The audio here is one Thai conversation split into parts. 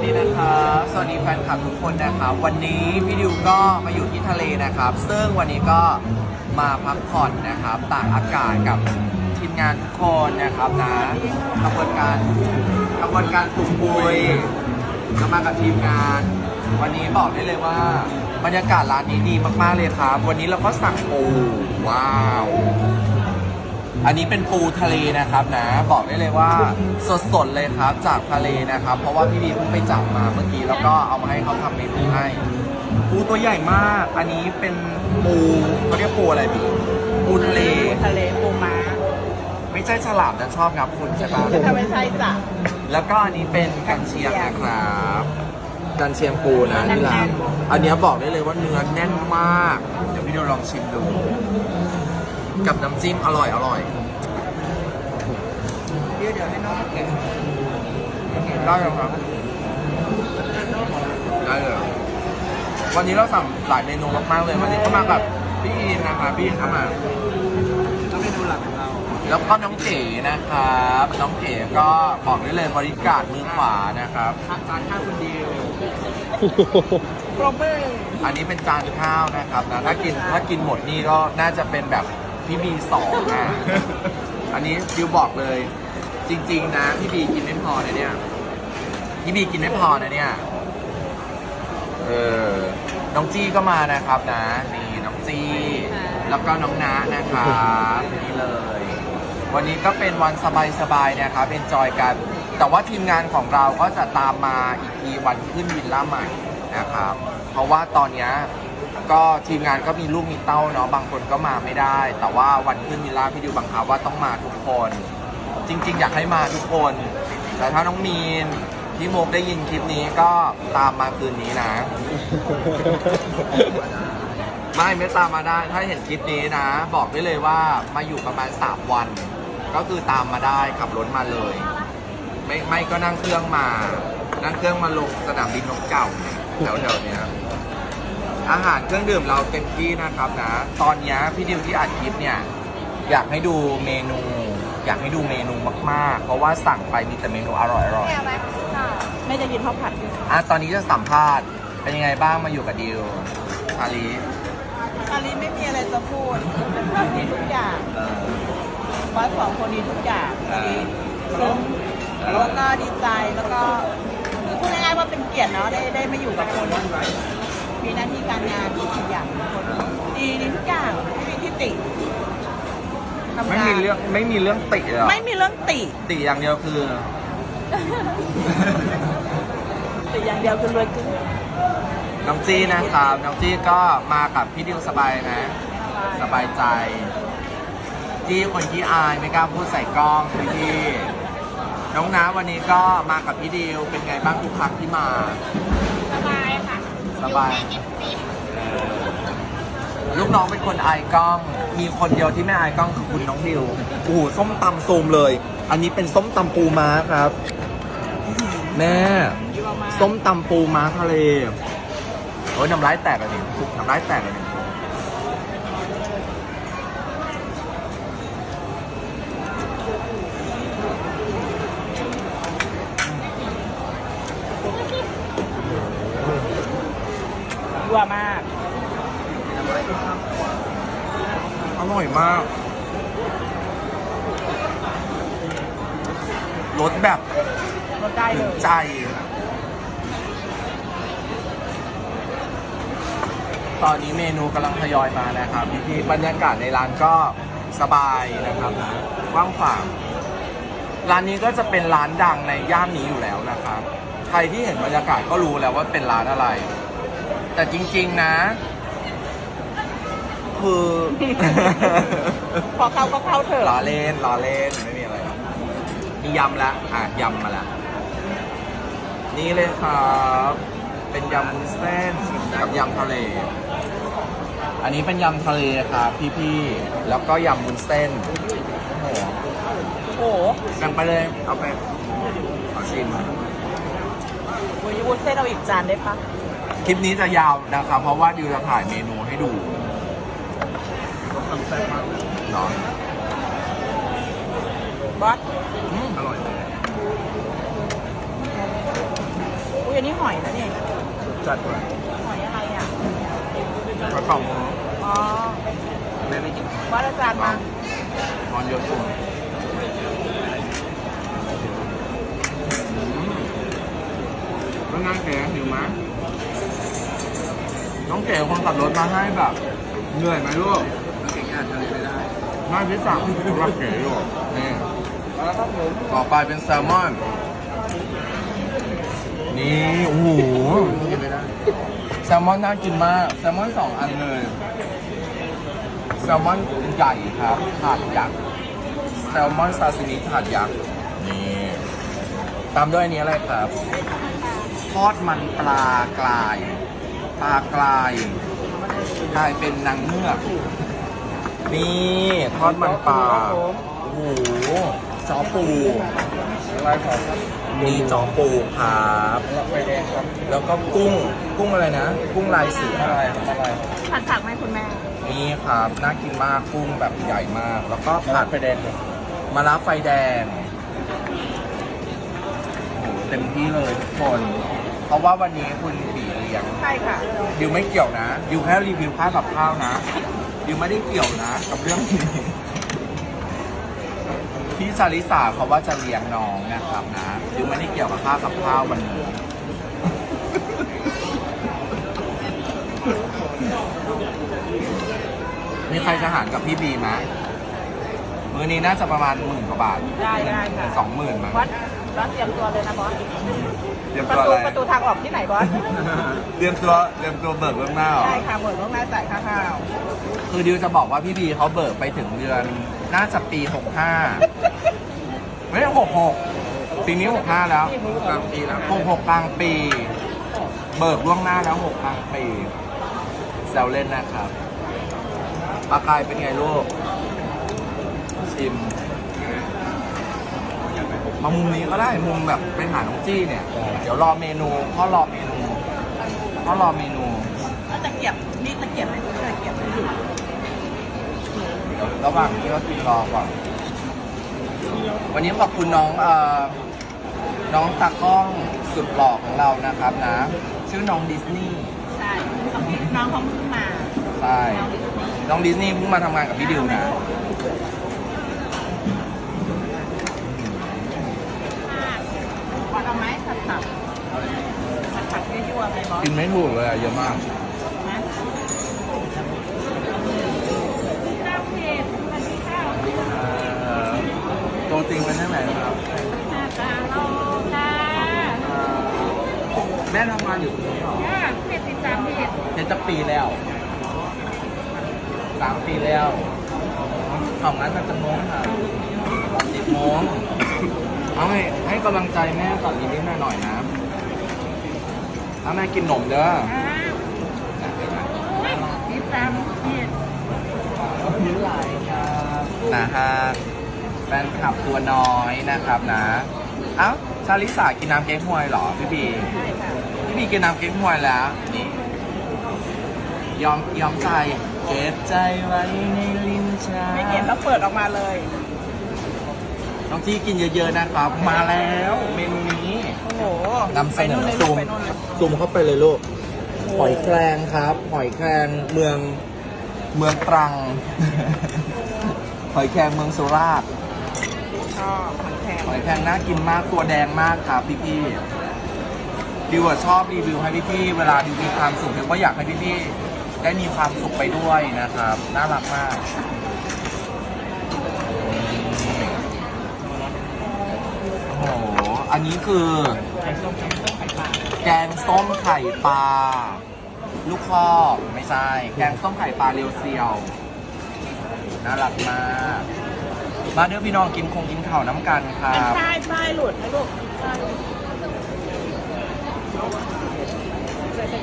สดีนะครับสวัสดีแฟนคลับทุกคนนะครับวันนี้พี่ดิวก็มาอยู่ที่ทะเลนะครับ ซึ่งวันนี้ก็มาพักผ่อนนะครับตากอากาศกับทีมงานทุกคนนะครับนะกระบวนการกระบวนการปลุกปุยก็มากับทีมงาน วันนี้บอกได้เลยว่า บรรยากาศร้านนี้ดีมากๆเลยครับ วันนี้เราก็สั่งปูว้าว อันนี้เป็นปูทะเลนะครับนะ บอกได้เลยว่าสดๆเลยครับจากทะเลนะครับ เพราะว่าพี่บีเพิ่งไปจับมาเมื่อกี้แล้วก็เอามาให้เขาทำเมนูให้ปูตัวใหญ่มาก อันนี้เป็นปูเขาเรียกปูอะไรบีปูทะเลทะเลปูม้า ไม่ใช่ฉลามนะชอบงับคุณใช่ปะถ้าไม่ใช่จ้ะแล้วก็อันนี้เป็นกันเชียงนะครับกันเชียงปูนะแน่นๆที่ร้านอันเนี้ยบอกได้เลยว่าเนื้อแน่นมาก เดี๋ยวพี่ดูลองชิมดู กับน้ำจิ้มอร่อยอร่อย เดี๋ยวเดี๋ยวให้น้องเก็บได้เลยครับ ได้เลย วันนี้เราสั่งหลายเมนูมากๆเลย วันนี้ก็มากับพี่อินนะคะพี่อินเข้ามา แล้วเมนูหลักของเรา แล้วก็น้องเก๋นะครับ น้องเก๋ก็บอกได้เลยบริการมือขวานะครับจานข้าวคนเดียวโปรเบอร์อันนี้เป็นจานข้าวนะครับนะถ้ากินถ้ากินหมดนี่ก็น่าจะเป็นแบบพี่บีสองอะอันนี้ดิวบอกเลย จริง ๆ นะพี่บีกินไม่พอนะเนี่ยพี่บีกินไม่พอนะเนี่ยเออน้องจี้ก็มานะครับนะ นี่น้องจี้ แล้วก็น้องนานะครับนี่เลย วันนี้ก็เป็นวันสบายๆนะครับเป็นจอยกัน แต่ว่าทีมงานของเราก็จะตามมาอีกทีวันขึ้นวิลล่าใหม่นะครับ เพราะว่าตอนนี้ก็ทีมงานก็มีลูกมีเต้าเนาะบางคนก็มาไม่ได้ แต่ว่าวันขึ้นวิลล่าพี่ดิวบังคับว่าต้องมาทุกคน จริง ๆ อยากให้มาทุกคน แต่ถ้าน้องมีนพี่โมกได้ยินคลิปนี้ก็ตามมาคืนนี้นะ ไม่ไม่ตามมาได้ ถ้าเห็นคลิปนี้นะ บอกได้เลยว่ามาอยู่ประมาณ 3 วัน ก็คือตามมาได้ขับรถมาเลย ไม่ไม่ก็นั่งเครื่องมา นั่งเครื่องมาลงสนามบินนกเก่าแถวแถวๆเนี้ยอาหารเครื่องดื่มเราเต็มที่นะครับนะ ตอนนี้พี่ดิวที่อัดคลิปเนี่ย อยากให้ดูเมนู อยากให้ดูเมนูมากๆ เพราะว่าสั่งไปมีแต่เมนูอร่อยๆไม่จะกินข้าวผัดอะตอนนี้จะสัมภาษณ์เป็นยังไงบ้างมาอยู่กับดิวชาลีอาลีไม่มีอะไรจะพูดดีทุกอย่างเออ วัดสองคนดีทุกอย่างเออซึ้งแล้วก็ดีใจแล้วก็พูดง่ายๆว่าเป็นเกียรติเนาะได้ได้มาอยู่กับคนมีหน้าที่การงานดีทุกอย่างคนดีดีทุกอย่างไม่มีที่ติ ทำไม่งานมีเรื่องไม่มีเรื่องติเลยเหรอไม่มีเรื่องติ ติอย่างเดียวคือติอย่างเดียวคือรวยขึ้นน้องจี้นะครับน้องจี้ก็มากับพี่ดิวสบายนะ สบายใจ จี้คนที่อายไม่กล้าพูดใส่กล้องพี่พี่น้องน้าวันนี้ก็มากับพี่ดิวเป็นไงบ้างทุกครั้งที่มา สบายค่ะสบาย ลูกน้องเป็นคนอายกล้อง มีคนเดียวที่ไม่อายกล้องคือคุณน้องดิว โอ้โหส้มตำซูมเลย อันนี้เป็นส้มตำปูม้าครับ แม่อยู่ประมาณส้มตำปูม้าทะเลโอ้ยน้ำลายแตกเลยนี่น้ำลายแตกเลยนี่ยั่วมาก อร่อยมาก รสแบบ รสได้เล ถึง ย ใจ ตอนนี้เมนูกำลังทยอยมานะครับพี่พี่บรรยากาศในร้านก็สบายนะครับกว้างขวางร้านนี้ก็จะเป็นร้านดังในย่านนี้อยู่แล้วนะครับ ใครที่เห็นบรรยากาศก็รู้แล้วว่าเป็นร้านอะไร แต่จริง ๆนะ คือ พอเข้าก็เข้าเถล้ออะเล่นล้อเล่นไม่มีอะไรหรอกมียำละอะยำมาละนี่เลยครับ เป็นยำวุ้นเส้นกับยำทะเล อันนี้เป็นยำทะเลครับพี่ๆ แล้วก็ยำวุ้นเส้น โอ้โหโอ้โหสั่งไปเลย เอาไปขอชิมวันนี้วุ้นเส้นเอาอีกจานได้ปะคลิปนี้จะยาวนะครับ เพราะว่าดิวจะถ่ายเมนูให้ดูเนาะบอสอืมอร่อยเลยอุ้ยอันนี้หอยนะเนี่ย จัดเลยหอยอะไรอะกระเป๋าอ๋อแม่ไม่กินวัดอาจารย์มานอนเยอะสุดแล้วนางเก๋หิวไหมน้องเก๋คนขับรถมาให้แบบ เหนื่อยไหมลูกน้องเก๋อ่านทะเลไม่ได้ไม่พิสั่งรับเก๋อยู่นี่ต่อไปเป็นแซลมอน นี่โอ้โหแซลมอนน่ากินมาก แซลมอนสองอันเลย แซลมอนใหญ่ครับถาดยักษ์ แซลมอนซาซิมิถาดยักษ์ นี่ ตามด้วยอันนี้อะไรครับ ทอดมันปลากลาย ปลากลาย กลายเป็นนางเงือก นี่ ทอดมันปลา โอ้โห จอปูอะไรครับมีจอปูครับ แล้วก็กุ้ง กุ้งอะไรนะ กุ้งลายเสืออะไรอะไรผัดผักไหมคุณแม่ นี่ครับ น่ากินมาก กุ้งแบบใหญ่มาก แล้วก็ผัดไฟแดงมาลาไฟแดงโอ้โหเต็มที่เลยทุกคน เพราะว่าวันนี้คุณปีเลี้ยง ใช่ค่ะดิวไม่เกี่ยวนะดิวแค่รีวิวค่ากับข้าวนะดิวไม่ได้เกี่ยวนะ กับเรื่องนี้พี่ชาลิสาเขาว่าจะเลี้ยงน้องนะครับนะดิวไม่ได้เกี่ยวกับค่ากับข้าววันนี้มีใครจะหารกับพี่บีไหมมือนี้น่าจะประมาณหมื่นกว่าบาทได้ได้ค่ะ สองหมื่นมั้งบอสบอสเตรียมตัวเลยนะบอสเตรียมประตัวตูอะไรประตูทางออกที่ไหนบอส เตรียมตัวเตรียมตัวเบิกเรื่องหน้าเหรอ ใช่ค่ะหมดล่วงหน้าจ่ายค่าข้าวคือดิวจะบอกว่าพี่บีเขาเบิกไปถึงเดือน น่าจะปี 65 ไม่ใช่66ปีนี้65แล้วกลางปีแล้ว66กลางปี เบิกล่วงหน้าแล้ว6กลางปีแซวเล่นนะครับปลากายเป็นไงลูก ชิมมามุมนี้ก็ได้มุมแบบไปหาน้องจี้เนี่ย เดี๋ยวรอเมนูพ่อรอเมนูพ่อรอเมนูแล้วตะเกียบนี่ตะเกียบไหมตะเกียบไม่อยู่ระหว่างที่เรากินรอก่อน วันนี้ขอบคุณน้องเอ่อน้องตากล้องสุดหล่อของเรานะครับนะ ชื่อน้องดิสนีย์ใช่น้องเขาเพิ่งมาใช่น้องดิสนีย์เพิ่งมาทำงานกับพี่ดิวนะบอสเอาไหมผัดผักผัดผักยั่วๆไหมบอส กินไม่ถูกเลยอะเยอะมาก จริงเป็นยังไงครับเอ่อแม่ทำงานอยู่ตรงนี้เหรอเจ็ดจะปีแล้วสามปีแล้วทำงานตั้งแต่โมงค่ะสิบโมงเอาให้ให้กำลังใจแม่ก่อนนิดๆหน่อยๆนะถ้าแม่กินหนมเด้อยิ้มไหลครับนะฮะ แฟนคลับตัวน้อยนะครับนะ เอ้าชาลิสากินน้ำเก๊กฮวยเหรอพี่บีใช่ค่ะพี่บีกินน้ำเก๊กฮวยแล้วนี่ยอมยอมใจเก็บใจไว้ในลิ้นชักไม่เห็นแล้วเปิดออกมาเลยน้องจี้กินเยอะๆนะครับ มาแล้วเมนูนี้โอ้โหนำเสนอไปซูนู่นมเลยลูกไปนู่นเลยซูมเข้าไปเลยลูกหอยแครงครับหอยแครงเมืองเมืองตรังหอยแครงเมืองสุราษฎร์ ชอบหอยแครงหอยแครงน่ากินมากตัวแดงมากครับพี่พี่ดิวอะชอบรีวิวให้พี่พี่เวลาดิวมีความสุขดิวก็อยากให้พี่พี่ได้มีความสุขไปด้วยนะครับ น่ารักมากโอ้โหอันนี้คือแกงส้มไข่ปลาลูกคอไม่ใช่ แกงส้มไข่ปลาเรียวเซียว น่ารักมาก มาเด้อพี่น้องกินคงกินข้าวน้ำกันครับ ป้ายป้ายหลุดนะลูกป้าย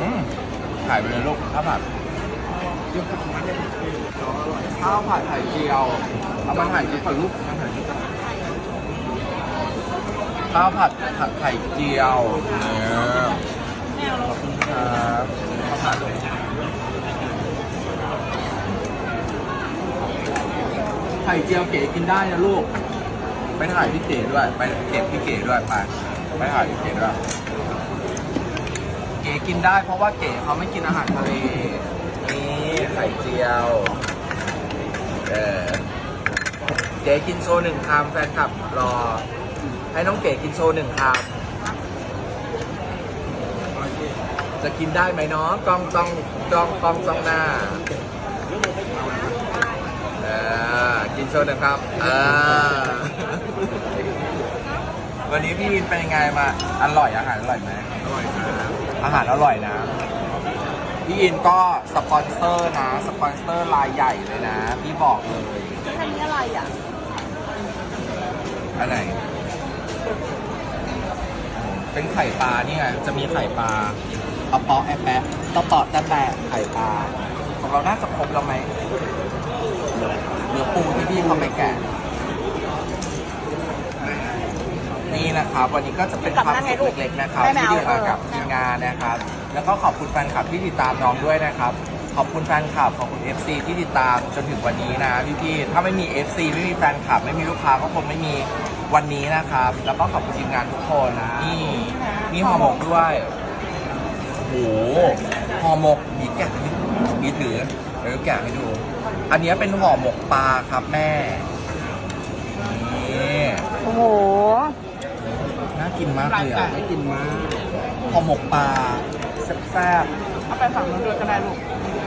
อืมถ่ายไปเลยลูกข้าวผัดข้าวผัดไข่เจียวเอามาถ่ายคลิปก่อนลูกมาถ่ายคลิปข้าวผัดผัดไข่เจียวเนี่ยแมวขอบคุณครับข้าวผัด ไข่เจียวเก๋กินได้นะลูก ไปถ่ายพี่เก๋ด้วย ไปเก็บพี่เก๋ด้วยไปไปถ่ายพี่เก๋ด้วย เก๋กินได้เพราะว่าเก๋เขาไม่กินอาหารทะเลนี่ไข่เจียว เออเก๋กินโชว์หนึ่งคำแฟนคลับรอ ให้น้องเก๋กินโชว์หนึ่งคำจะกินได้ไหมเนาะกล้องต้องกล้องกล้องจ้องหน้า เออ กินโชว์หนึ่งครับเออวันนี้พี่วินเป็นยังไงมาอร่อยอาหารอร่อยไหมอร่อยนะอาหารอร่อยนะ พี่อินก็สปอนเซอร์นะสปอนเซอร์รายใหญ่เลยนะ พี่บอกเลยอันนี้อะไรอะอันไหนเป็นไข่ปลานี่ไงจะมีไข่ปลาปะเปาะแอะแปะตะเปาะตะแปะไข่ปลาของเราน่าจะครบแล้วไหม เหลือปูที่พี่เขาไปแกะนี่นะครับ วันนี้ก็จะเป็นความสุขเล็กๆนะครับที่ได้มากับทีมงานนะครับ แล้วก็ขอบคุณแฟนคลับที่ติดตามน้องด้วยนะครับ ขอบคุณแฟนคลับขอบคุณ FC ที่ติดตามจนถึงวันนี้นะพี่ๆถ้าไม่มี FC ไม่มีแฟนคลับ ไม่มีลูกค้าก็คงไม่มีวันนี้นะครับ แล้วก็ขอบคุณทีมงานทุกคนนี่มีห่อหมกด้วยโอ้โหห่อหมกมีแกะมีถือเดี๋ยวแกะให้ดู อันนี้เป็นห่อหมกปลาครับแม่นี่โอ้โห น่ากินมากเลยอะไม่กินมากห่อหมกปลาแซ่บเอาไปฝั่งนู้นด้วยก็ได้ลูก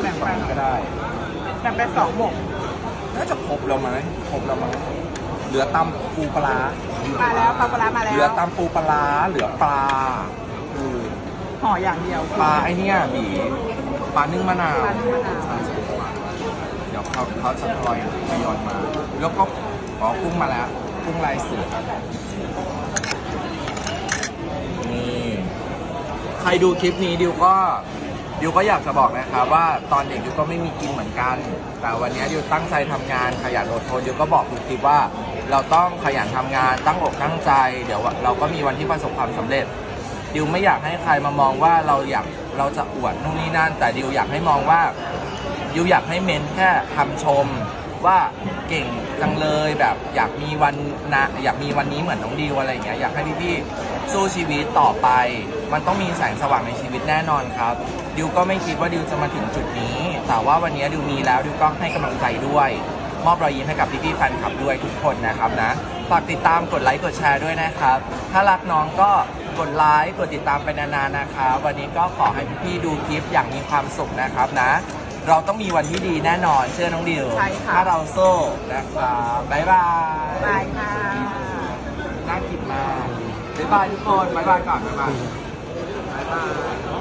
แบ่งๆไปไปก็ได้ แบ่งไปสองหมกน่าจะครบแล้วมั้ยครบแล้วมั้งเหลือตำปูปลาร้ามาแล้วปลาปลามาแล้เหลือวตำปูปลาร้าเหลือปลาอือห่ออย่างเดียวปลาไอเนี้ยบีปลานึ่งมะนาว ปลานึ่งมะนาวใช่ใช่ เขาเขาจะทยอยทยอยมา แล้วก็อ๋อกุ้งมาแล้ว กุ้งลายเสือนี่ใครดูคลิปนี้ดิวก็ดิวก็อยากจะบอกนะครับว่าตอนเด็กดิวก็ไม่มีกินเหมือนกัน แต่วันนี้ดิวตั้งใจทำงานขยันอดทนดิวก็บอกทุกคลิปว่า เราต้องขยันทำงานตั้งอกตั้งใจ เดี๋ยวเราก็มีวันที่ประสบความสำเร็จดิวไม่อยากให้ใครมามองว่าเราอยากเราจะอวดนู่นนี่นั่น แต่ดิวอยากให้มองว่า ดิวอยากให้เมนแค่คำชมว่าเก่งจังเลยแบบอยากมีวันนะอยากมีวันนี้เหมือนน้องดิวอะไรอย่างเงี้ยอยากให้พี่ๆสู้ชีวิตต่อไป มันต้องมีแสงสว่างในชีวิตแน่นอนครับดิวก็ไม่คิดว่าดิวจะมาถึงจุดนี้ แต่ว่าวันนี้ดิวมีแล้วดิวก็ให้กำลังใจด้วย มอบรอยยิ้มให้กับพี่ๆแฟนคลับด้วยทุกคนนะครับนะฝากติดตามกดไลค์กดแชร์ด้วยนะครับ ถ้ารักน้องก็กดไลค์กดติดตามไปนานๆนะครับวันนี้ก็ขอให้พี่ๆดูคลิปอย่างมีความสุขนะครับนะ เราต้องมีวันที่ดีแน่นอน เชื่อน้องดิวใช่ค่ะ ถ้าเราโซ่นะครับบ๊ายบายบายค่ะน่ากินมากบ๊ายบายทุกคนบ๊ายบายก่อนบ๊ายบายบ๊ายบาย